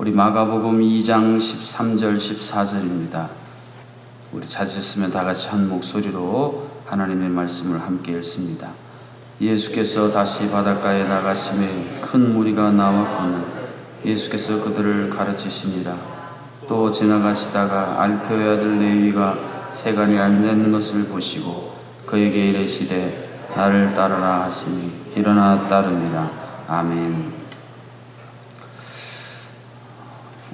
우리 마가복음 2장 13절 14절입니다. 우리 찾으셨으면 다 같이 한 목소리로 하나님의 말씀을 함께 읽습니다. 예수께서 다시 바닷가에 나가심에 큰 무리가 나왔거늘 예수께서 그들을 가르치시니라. 또 지나가시다가 알표의 아들 레위가 세간에 앉아 있는 것을 보시고 그에게 이르시되 나를 따르라 하시니 일어나 따르니라. 아멘.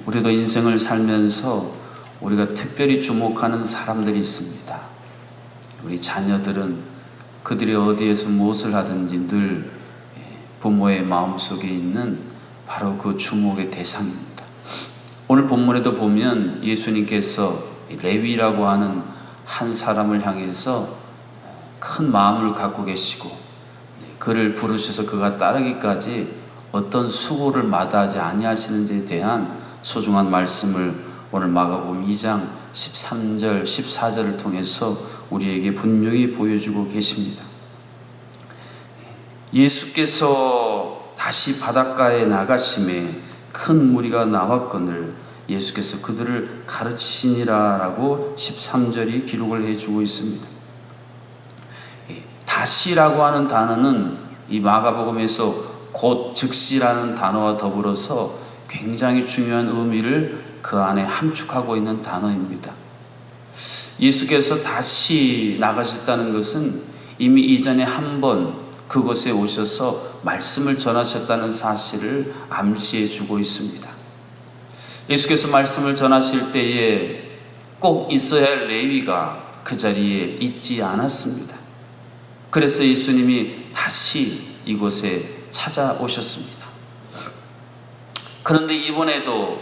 우리도 인생을 살면서 우리가 특별히 주목하는 사람들이 있습니다. 우리 자녀들은 그들이 어디에서 무엇을 하든지 늘 부모의 마음속에 있는 바로 그 주목의 대상입니다. 오늘 본문에도 보면 예수님께서 레위라고 하는 한 사람을 향해서 큰 마음을 갖고 계시고 그를 부르셔서 그가 따르기까지 어떤 수고를 마다하지 아니하시는지에 대한 소중한 말씀을 오늘 마가복음 2장 13절 14절을 통해서 우리에게 분명히 보여주고 계십니다. 예수께서 다시 바닷가에 나가심에 큰 무리가 나왔거늘 예수께서 그들을 가르치시니라라고 13절이 기록을 해주고 있습니다. 예, 다시라고 하는 단어는 이 마가복음에서 곧 즉시라는 단어와 더불어서 굉장히 중요한 의미를 그 안에 함축하고 있는 단어입니다. 예수께서 다시 나가셨다는 것은 이미 이전에 한 번 그곳에 오셔서 말씀을 전하셨다는 사실을 암시해 주고 있습니다. 예수께서 말씀을 전하실 때에 꼭 있어야 할 레위가 그 자리에 있지 않았습니다. 그래서 예수님이 다시 이곳에 찾아오셨습니다. 그런데 이번에도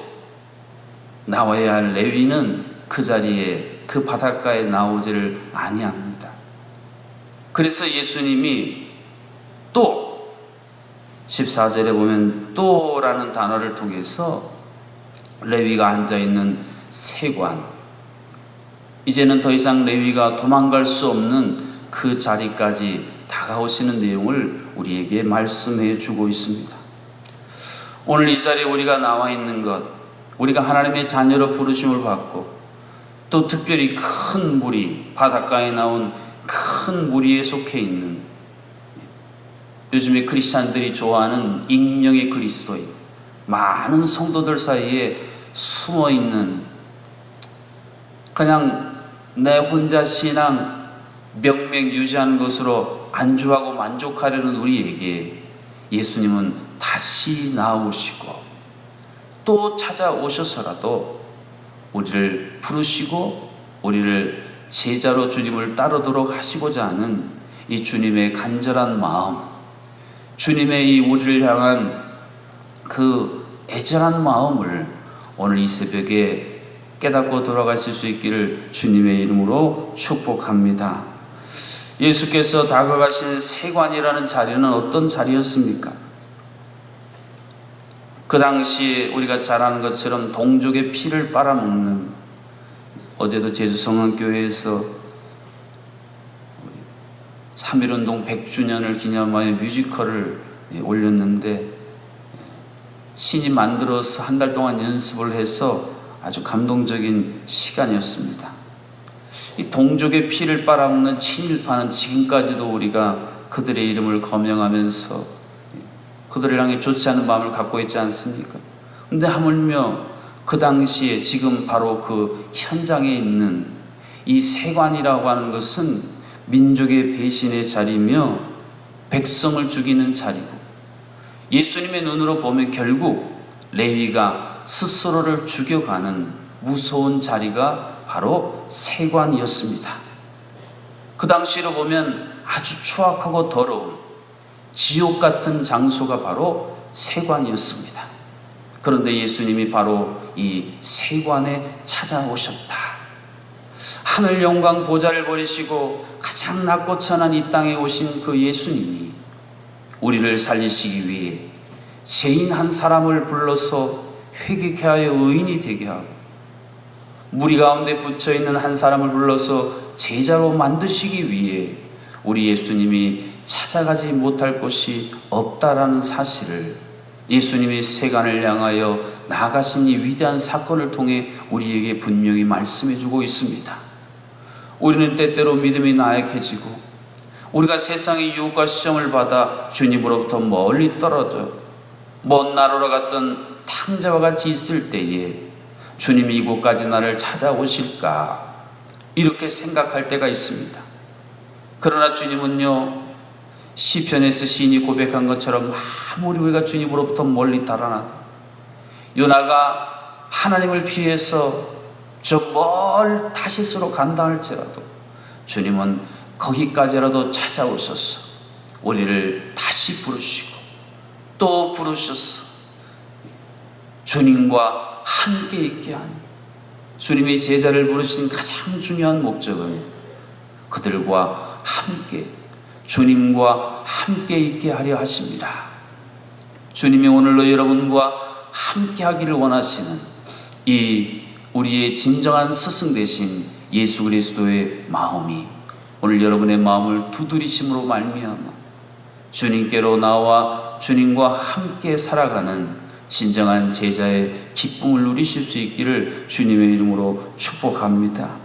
나와야 할 레위는 그 자리에 그 바닷가에 나오지를 아니합니다. 그래서 예수님이 또 14절에 보면 또라는 단어를 통해서 레위가 앉아 있는 세관 이제는 더 이상 레위가 도망갈 수 없는 그 자리까지 다가오시는 내용을 우리에게 말씀해 주고 있습니다. 오늘 이 자리에 우리가 나와 있는 것, 우리가 하나님의 자녀로 부르심을 받고 또 특별히 큰 무리, 바닷가에 나온 큰 무리에 속해 있는 요즘에 크리스찬들이 좋아하는 익명의 그리스도인, 많은 성도들 사이에 숨어 있는 그냥 내 혼자 신앙 명맥 유지하는 것으로 안주하고 만족하려는 우리에게 예수님은 다시 나오시고 또 찾아오셔서라도 우리를 부르시고 우리를 제자로 주님을 따르도록 하시고자 하는 이 주님의 간절한 마음, 주님의 이 우리를 향한 그 애절한 마음을 오늘 이 새벽에 깨닫고 돌아가실 수 있기를 주님의 이름으로 축복합니다. 예수께서 다가가신 세관이라는 자리는 어떤 자리였습니까? 그 당시에 우리가 잘 아는 것처럼 동족의 피를 빨아먹는 어제도 제주성안교회에서 3.1운동 100주년을 기념하여 뮤지컬을 올렸는데 신이 만들어서 한 달 동안 연습을 해서 아주 감동적인 시간이었습니다. 이 동족의 피를 빨아먹는 친일파는 지금까지도 우리가 그들의 이름을 거명하면서 그들을 향해 좋지 않은 마음을 갖고 있지 않습니까? 근데 하물며 그 당시에 지금 바로 그 현장에 있는 이 세관이라고 하는 것은 민족의 배신의 자리며 백성을 죽이는 자리고 예수님의 눈으로 보면 결국 레위가 스스로를 죽여가는 무서운 자리가 바로 세관이었습니다. 그 당시로 보면 아주 추악하고 더러운 지옥 같은 장소가 바로 세관이었습니다. 그런데 예수님이 바로 이 세관에 찾아오셨다. 하늘 영광 보좌를 버리시고 가장 낮고 천한 이 땅에 오신 그 예수님이 우리를 살리시기 위해 죄인 한 사람을 불러서 회개케 하여 의인이 되게 하고 무리 가운데 붙여 있는 한 사람을 불러서 제자로 만드시기 위해 우리 예수님이 찾아가지 못할 곳이 없다라는 사실을 예수님이 세간을 향하여 나아가신 이 위대한 사건을 통해 우리에게 분명히 말씀해 주고 있습니다. 우리는 때때로 믿음이 나약해지고 우리가 세상의 유혹과 시험을 받아 주님으로부터 멀리 떨어져 먼 나라로 갔던 탕자와 같이 있을 때에 주님이 이곳까지 나를 찾아오실까 이렇게 생각할 때가 있습니다. 그러나 주님은요 시편에서 시인이 고백한 것처럼 아무리 우리가 주님으로부터 멀리 달아나도 요나가 하나님을 피해서 저 멀 다시스로 간다 할지라도 주님은 거기까지라도 찾아오셔서 우리를 다시 부르시고 또 부르셔서 주님과 함께 있게 하는 주님의 제자를 부르신 가장 중요한 목적은 그들과 함께 주님과 함께 있게 하려 하십니다. 주님이 오늘로 여러분과 함께 하기를 원하시는 이 우리의 진정한 스승 되신 예수 그리스도의 마음이 오늘 여러분의 마음을 두드리심으로 말미암아 주님께로 나와 주님과 함께 살아가는 진정한 제자의 기쁨을 누리실 수 있기를 주님의 이름으로 축복합니다.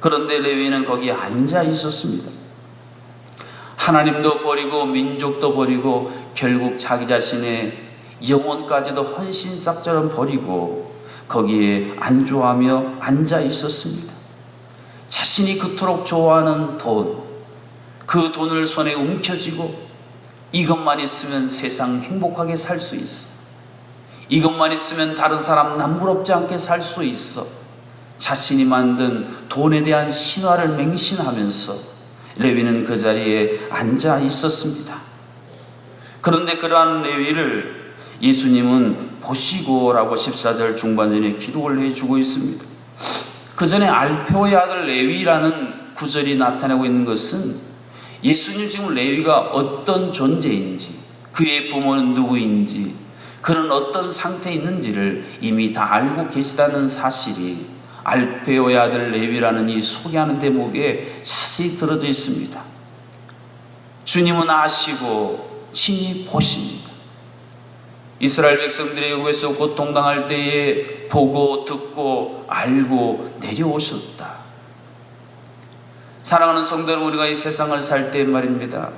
그런데 레위는 거기 앉아 있었습니다. 하나님도 버리고 민족도 버리고 결국 자기 자신의 영혼까지도 헌신삭처럼 버리고 거기에 안주하며 앉아 있었습니다. 자신이 그토록 좋아하는 돈, 그 돈을 손에 움켜쥐고 이것만 있으면 세상 행복하게 살 수 있어. 이것만 있으면 다른 사람 남부럽지 않게 살 수 있어. 자신이 만든 돈에 대한 신화를 맹신하면서 레위는 그 자리에 앉아 있었습니다. 그런데 그러한 레위를 예수님은 보시고라고 14절 중반전에 기록을 해주고 있습니다. 그 전에 알페오의 아들 레위라는 구절이 나타내고 있는 것은 예수님 지금 레위가 어떤 존재인지, 그의 부모는 누구인지, 그는 어떤 상태에 있는지를 이미 다 알고 계시다는 사실이 알페오의 아들 레위라는 이 소개하는 대목에 자세히 들어져 있습니다. 주님은 아시고 친히 보십니다. 이스라엘 백성들이 여기서 고통당할 때에 보고 듣고 알고 내려오셨다. 사랑하는 성도는 우리가 이 세상을 살 때 말입니다.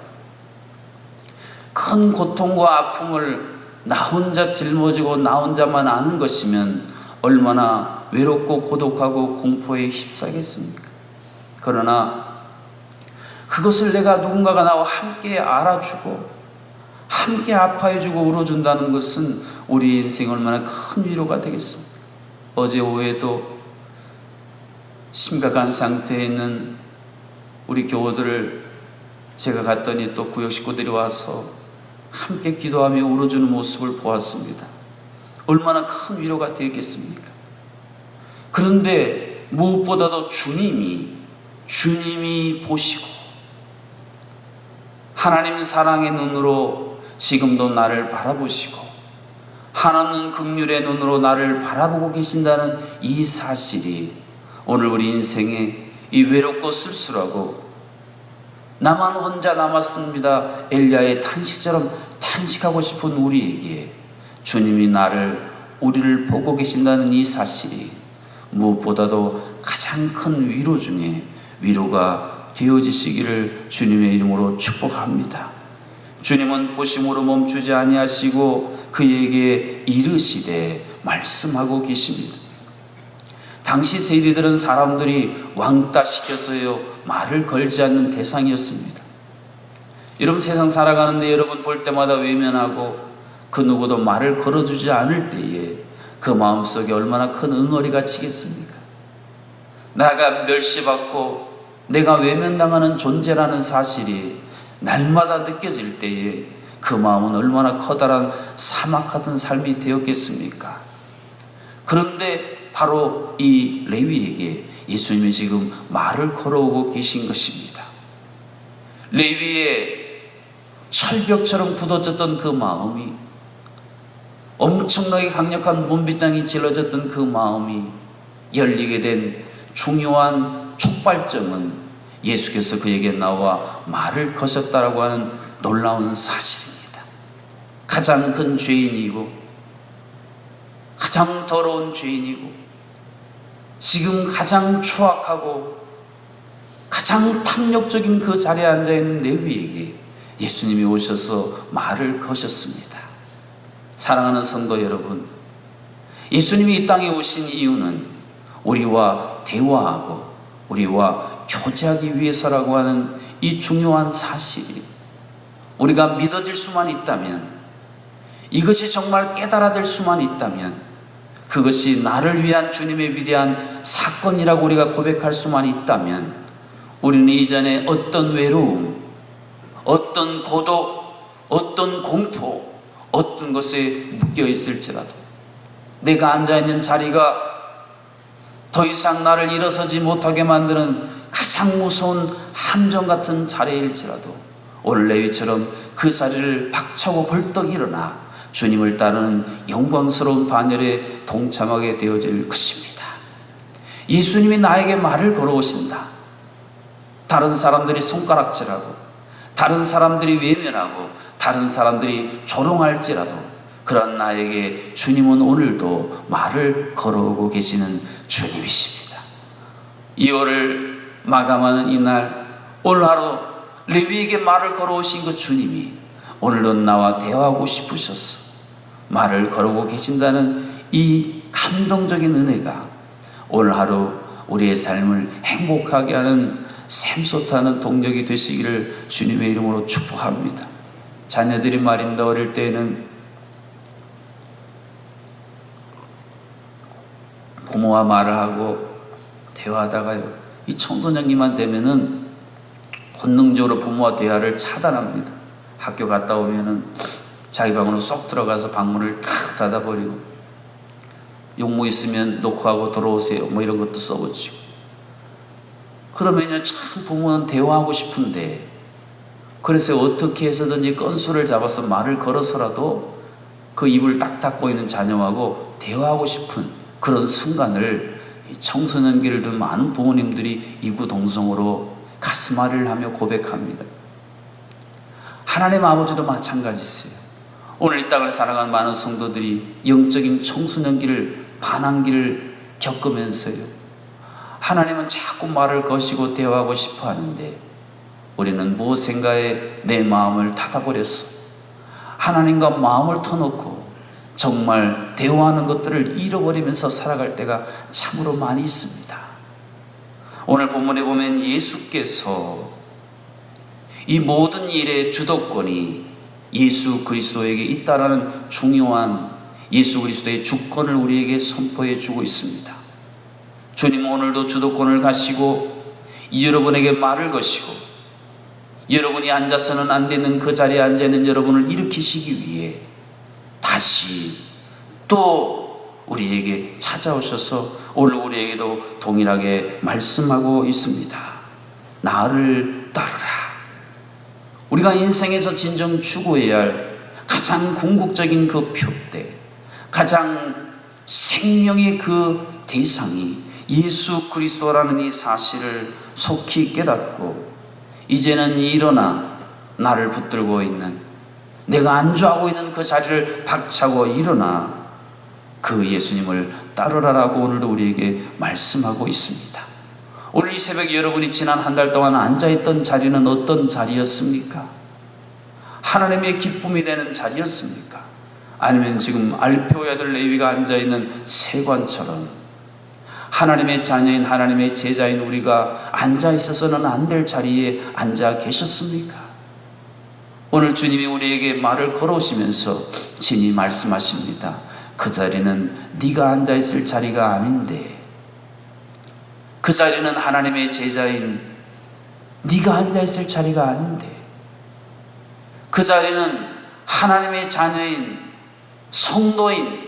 큰 고통과 아픔을 나 혼자 짊어지고 나 혼자만 아는 것이면 얼마나 외롭고 고독하고 공포에 휩싸겠습니까? 그러나 그것을 내가 누군가가 나와 함께 알아주고 함께 아파해주고 울어준다는 것은 우리 인생 얼마나 큰 위로가 되겠습니까? 어제 오후에도 심각한 상태에 있는 우리 교우들을 제가 갔더니 또 구역 식구들이 와서 함께 기도하며 울어주는 모습을 보았습니다. 얼마나 큰 위로가 되겠습니까? 그런데 무엇보다도 주님이, 주님이 보시고, 하나님 사랑의 눈으로 지금도 나를 바라보시고, 하나님 긍휼의 눈으로 나를 바라보고 계신다는 이 사실이 오늘 우리 인생에 이 외롭고 쓸쓸하고 나만 혼자 남았습니다. 엘리야의 탄식처럼 탄식하고 싶은 우리에게 주님이 나를 우리를 보고 계신다는 이 사실이 무엇보다도 가장 큰 위로 중에 위로가 되어지시기를 주님의 이름으로 축복합니다. 주님은 보심으로 멈추지 아니하시고 그에게 이르시되 말씀하고 계십니다. 당시 세리들은 사람들이 왕따 시켰어요. 말을 걸지 않는 대상이었습니다. 여러분 세상 살아가는데 여러분 볼 때마다 외면하고 그 누구도 말을 걸어주지 않을 때에 그 마음속에 얼마나 큰 응어리가 치겠습니까? 나가 멸시받고 내가 외면당하는 존재라는 사실이 날마다 느껴질 때에 그 마음은 얼마나 커다란 사막 같은 삶이 되었겠습니까? 그런데 바로 이 레위에게 예수님이 지금 말을 걸어오고 계신 것입니다. 레위의 철벽처럼 굳어졌던 그 마음이 엄청나게 강력한 문빗장이 질러졌던 그 마음이 열리게 된 중요한 촉발점은 예수께서 그에게 나와 말을 거셨다라고 하는 놀라운 사실입니다. 가장 큰 죄인이고 가장 더러운 죄인이고 지금 가장 추악하고 가장 탐욕적인 그 자리에 앉아 있는 레위에게 예수님이 오셔서 말을 거셨습니다. 사랑하는 성도 여러분, 예수님이 이 땅에 오신 이유는 우리와 대화하고 우리와 교제하기 위해서라고 하는 이 중요한 사실이 우리가 믿어질 수만 있다면 이것이 정말 깨달아질 수만 있다면 그것이 나를 위한 주님의 위대한 사건이라고 우리가 고백할 수만 있다면 우리는 이전에 어떤 외로움, 어떤 고독, 어떤 공포, 어떤 것에 묶여 있을지라도 내가 앉아 있는 자리가 더 이상 나를 일어서지 못하게 만드는 가장 무서운 함정 같은 자리일지라도 오늘 레위처럼 그 자리를 박차고 벌떡 일어나 주님을 따르는 영광스러운 반열에 동참하게 되어질 것입니다. 예수님이 나에게 말을 걸어오신다. 다른 사람들이 손가락질하고 다른 사람들이 외면하고 다른 사람들이 조롱할지라도 그런 나에게 주님은 오늘도 말을 걸어오고 계시는 주님이십니다. 2월을 마감하는 이날 오늘 하루 레위에게 말을 걸어오신 그 주님이 오늘도 나와 대화하고 싶으셔서 말을 걸어오고 계신다는 이 감동적인 은혜가 오늘 하루 우리의 삶을 행복하게 하는 샘솟하는 동력이 되시기를 주님의 이름으로 축복합니다. 자녀들이 말입니다. 어릴 때에는 부모와 말을 하고 대화하다가요. 이 청소년기만 되면은 본능적으로 부모와 대화를 차단합니다. 학교 갔다 오면은 자기 방으로 쏙 들어가서 방문을 탁 닫아버리고 용무 있으면 녹화하고 들어오세요. 뭐 이런 것도 써보지고. 그러면요, 참 부모는 대화하고 싶은데, 그래서 어떻게 해서든지 건수를 잡아서 말을 걸어서라도 그 입을 딱 닫고 있는 자녀하고 대화하고 싶은 그런 순간을 청소년기를 둔 많은 부모님들이 이구동성으로 가슴앓이를 하며 고백합니다. 하나님 아버지도 마찬가지세요. 오늘 이 땅을 살아가는 많은 성도들이 영적인 청소년기를 반항기를 겪으면서요. 하나님은 자꾸 말을 거시고 대화하고 싶어 하는데 우리는 무엇인가에 내 마음을 닫아버렸어. 하나님과 마음을 터놓고 정말 대화하는 것들을 잃어버리면서 살아갈 때가 참으로 많이 있습니다. 오늘 본문에 보면 예수께서 이 모든 일의 주도권이 예수 그리스도에게 있다라는 중요한 예수 그리스도의 주권을 우리에게 선포해 주고 있습니다. 주님 오늘도 주도권을 가시고 여러분에게 말을 거시고 여러분이 앉아서는 안 되는 그 자리에 앉아 있는 여러분을 일으키시기 위해 다시 또 우리에게 찾아오셔서 오늘 우리에게도 동일하게 말씀하고 있습니다. 나를 따르라. 우리가 인생에서 진정 추구해야 할 가장 궁극적인 그 표대, 가장 생명의 그 대상이 예수 그리스도라는 이 사실을 속히 깨닫고 이제는 일어나 나를 붙들고 있는 내가 안주하고 있는 그 자리를 박차고 일어나 그 예수님을 따르라라고 오늘도 우리에게 말씀하고 있습니다. 오늘 이 새벽에 여러분이 지난 한 달 동안 앉아있던 자리는 어떤 자리였습니까? 하나님의 기쁨이 되는 자리였습니까? 아니면 지금 아들 레위가 앉아있는 세관처럼 하나님의 자녀인 하나님의 제자인 우리가 앉아 있어서는 안 될 자리에 앉아 계셨습니까? 오늘 주님이 우리에게 말을 걸어오시면서 친히 말씀하십니다. 그 자리는 네가 앉아 있을 자리가 아닌데 그 자리는 하나님의 제자인 네가 앉아 있을 자리가 아닌데 그 자리는 하나님의 자녀인 성도인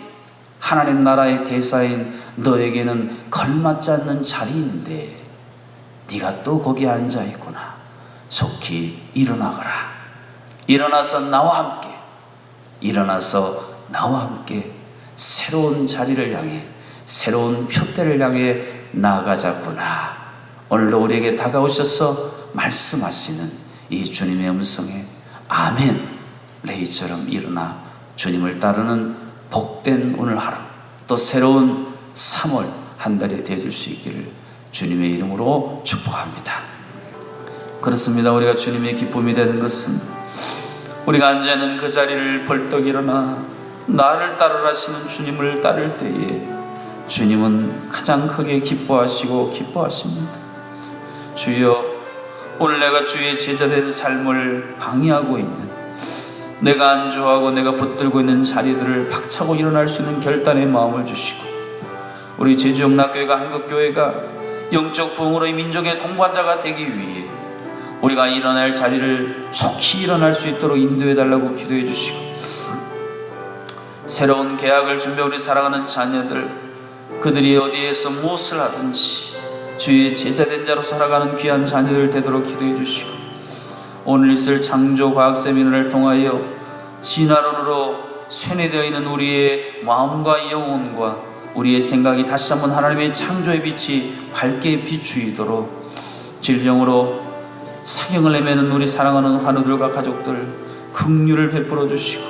하나님 나라의 대사인 너에게는 걸맞지 않는 자리인데 네가 또 거기 앉아 있구나. 속히 일어나거라. 일어나서 나와 함께 일어나서 나와 함께 새로운 자리를 향해 새로운 표대를 향해 나아가자꾸나. 오늘도 우리에게 다가오셔서 말씀하시는 이 주님의 음성에 아멘 레이처럼 일어나 주님을 따르는 복된 오늘 하루 또 새로운 3월 한 달이 되어줄 수 있기를 주님의 이름으로 축복합니다. 그렇습니다. 우리가 주님의 기쁨이 되는 것은 우리가 앉아있는 그 자리를 벌떡 일어나 나를 따르라시는 주님을 따를 때에 주님은 가장 크게 기뻐하시고 기뻐하십니다. 주여 오늘 내가 주의 제자된 삶을 방해하고 있는 내가 안주하고 내가 붙들고 있는 자리들을 박차고 일어날 수 있는 결단의 마음을 주시고 우리 제주영락교회가 한국교회가 영적 부흥으로의 민족의 동반자가 되기 위해 우리가 일어날 자리를 속히 일어날 수 있도록 인도해 달라고 기도해 주시고 새로운 계약을 준비 우리 사랑하는 자녀들 그들이 어디에서 무엇을 하든지 주의 제자된 자로 살아가는 귀한 자녀들 되도록 기도해 주시고 오늘 있을 창조 과학 세미나를 통하여 진화론으로 쇠뇌되어 있는 우리의 마음과 영혼과 우리의 생각이 다시 한번 하나님의 창조의 빛이 밝게 비추이도록 질병으로 사경을 내매는 우리 사랑하는 환우들과 가족들 긍휼을 베풀어 주시고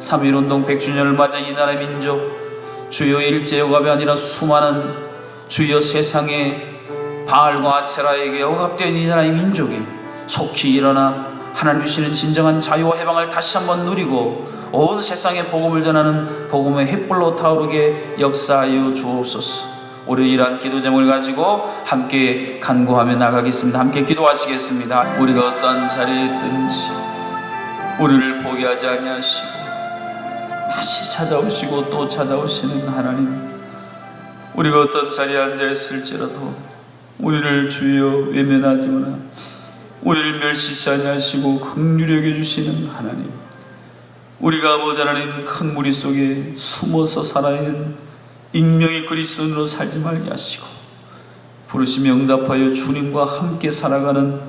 3.1운동 100주년을 맞은 이 나라의 민족 주여 일제역압이 아니라 수많은 주여 세상에 바알과 아세라에게 억압된 이 나라의 민족이 속히 일어나 하나님 주시는 진정한 자유와 해방을 다시 한번 누리고 온 세상에 복음을 전하는 복음의 횃불로 타오르게 역사하여 주옵소서. 우리 이러한 기도 제목을 가지고 함께 간구하며 나가겠습니다. 함께 기도하시겠습니다. 우리가 어떠한 자리에 있든지 우리를 포기하지 아니하시고 다시 찾아오시고 또 찾아오시는 하나님 우리가 어떤 자리에 앉아 있을지라도 우리를 주여 외면하지마나 우리를 멸시치 아니하시고 긍휼히 여겨 주시는 하나님 우리가 하나님 큰 무리 속에 숨어서 살아야 하는 익명의 그리스도인으로 살지 말게 하시고 부르시며 응답하여 주님과 함께 살아가는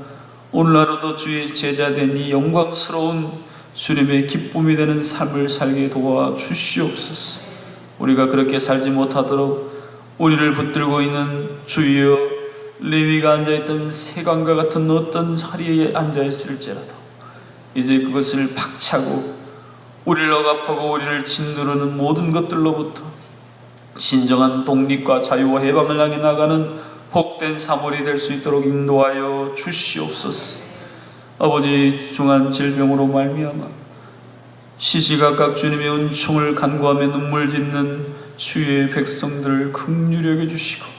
오늘 하루도 주의 제자된 이 영광스러운 주님의 기쁨이 되는 삶을 살게 도와 주시옵소서. 우리가 그렇게 살지 못하도록 우리를 붙들고 있는 주여 레위가 앉아있던 세관과 같은 어떤 자리에 앉아있을지라도 이제 그것을 박차고 우리를 억압하고 우리를 짓누르는 모든 것들로부터 진정한 독립과 자유와 해방을 향해 나가는 복된 사물이 될 수 있도록 인도하여 주시옵소서. 아버지 중한 질병으로 말미암아 시시각각 주님의 은총을 간구하며 눈물 짓는 주의 백성들을 극률히 여겨 주시고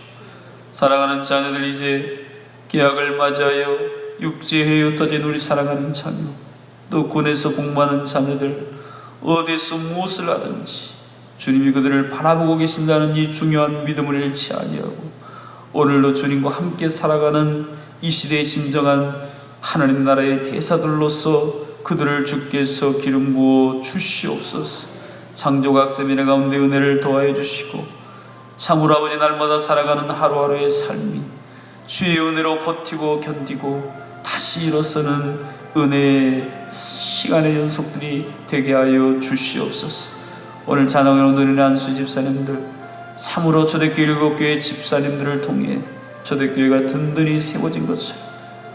사랑하는 자녀들 이제 계약을 맞이하여 육지에 흩어진 우리 사랑하는 자녀 또 군에서 복무하는 자녀들 어디서 무엇을 하든지 주님이 그들을 바라보고 계신다는 이 중요한 믿음을 잃지 아니하고 오늘도 주님과 함께 살아가는 이 시대의 진정한 하나님 나라의 대사들로서 그들을 주께서 기름 부어 주시옵소서. 창조각 세미네 가운데 은혜를 더하여 주시고 참으로 아버지 날마다 살아가는 하루하루의 삶이 주의 은혜로 버티고 견디고 다시 일어서는 은혜의 시간의 연속들이 되게 하여 주시옵소서. 오늘 찬양을 누리는 안수 집사님들 참으로 초대교회 일곱 교회 집사님들을 통해 초대교회가 든든히 세워진 것처럼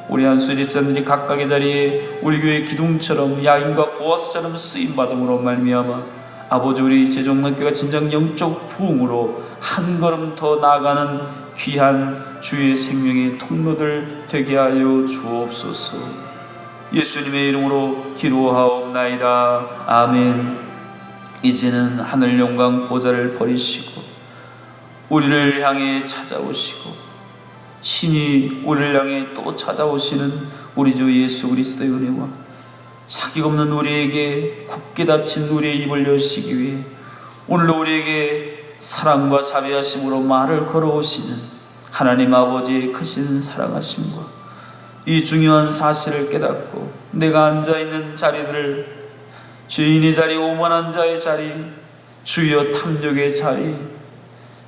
우리 한수 집사님들이 각각의 자리에 우리 교회 기둥처럼 야인과 보아스처럼 쓰임 받음으로 말미암아 아버지 우리 제정학교가 진정 영적 부흥으로 한 걸음 더 나아가는 귀한 주의 생명의 통로들 되게 하여 주옵소서. 예수님의 이름으로 기도하옵나이다. 아멘. 이제는 하늘 영광 보좌를 버리시고 우리를 향해 찾아오시고 신이 우리를 향해 또 찾아오시는 우리 주 예수 그리스도의 은혜와 자격 없는 우리에게 굳게 닫힌 우리의 입을 여시기 위해 오늘도 우리에게 사랑과 자비하심으로 말을 걸어오시는 하나님 아버지의 크신 사랑하심과 이 중요한 사실을 깨닫고 내가 앉아있는 자리들을 죄인의 자리, 오만한 자의 자리, 주여 탐욕의 자리,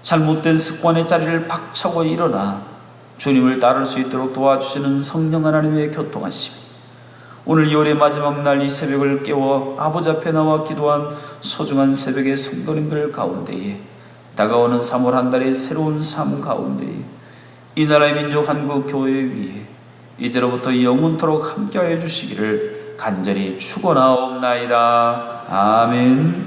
잘못된 습관의 자리를 박차고 일어나 주님을 따를 수 있도록 도와주시는 성령 하나님의 교통하심. 오늘 2월의 마지막 날 이 새벽을 깨워 아버지 앞에 나와 기도한 소중한 새벽의 성도님들 가운데에 다가오는 3월 한 달의 새로운 삶 가운데에 이 나라의 민족 한국 교회 위에 이제로부터 영원토록 함께하여 주시기를 간절히 축원하옵나이다. 아멘.